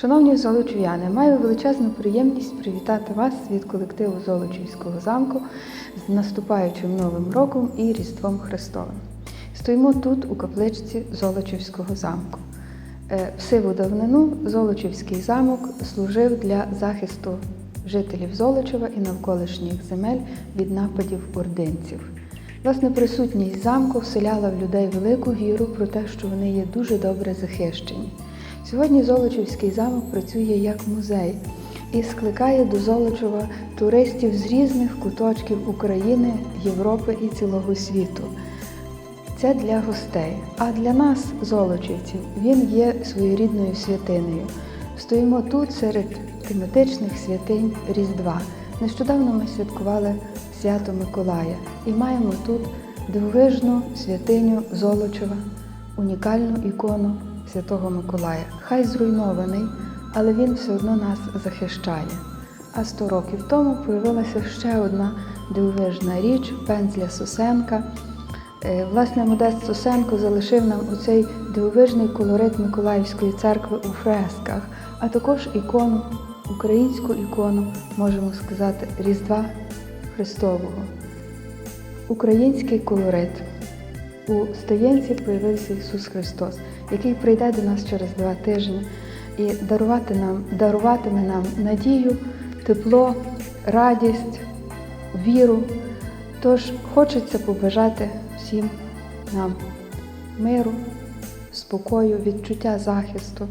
Шановні золочів'яни, маю величезну приємність привітати вас від колективу Золочівського замку з наступаючим Новим роком і Різдвом Христовим. Стоїмо тут, у капличці Золочівського замку. Е, В сиву давнину Золочівський замок служив для захисту жителів Золочева і навколишніх земель від нападів ординців. Власне, присутність замку вселяла в людей велику віру про те, що вони є дуже добре захищені. Сьогодні Золочівський замок працює як музей і скликає до Золочева туристів з різних куточків України, Європи і цілого світу. Це для гостей. А для нас, золочівців, він є своєрідною святиною. Стоїмо тут серед тематичних святинь Різдва. Нещодавно ми святкували свято Миколая і маємо тут дивовижну святиню Золочева, унікальну ікону Святого Миколая. Хай зруйнований, але він все одно нас захищає. А 100 років тому появилася ще одна дивовижна річ пензля Сосенка. Е, Власне, Модест Сосенко залишив нам оцей дивовижний колорит Миколаївської церкви у фресках, а також ікону, українську ікону, можемо сказати, Різдва Христового. Український колорит. У Стоянці появився Ісус Христос, який прийде до нас через два тижні і дарувати нам, даруватиме нам надію, тепло, радість, віру. Тож хочеться побажати всім нам миру, спокою, відчуття захисту,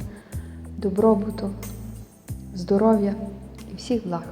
добробуту, здоров'я і всіх благ.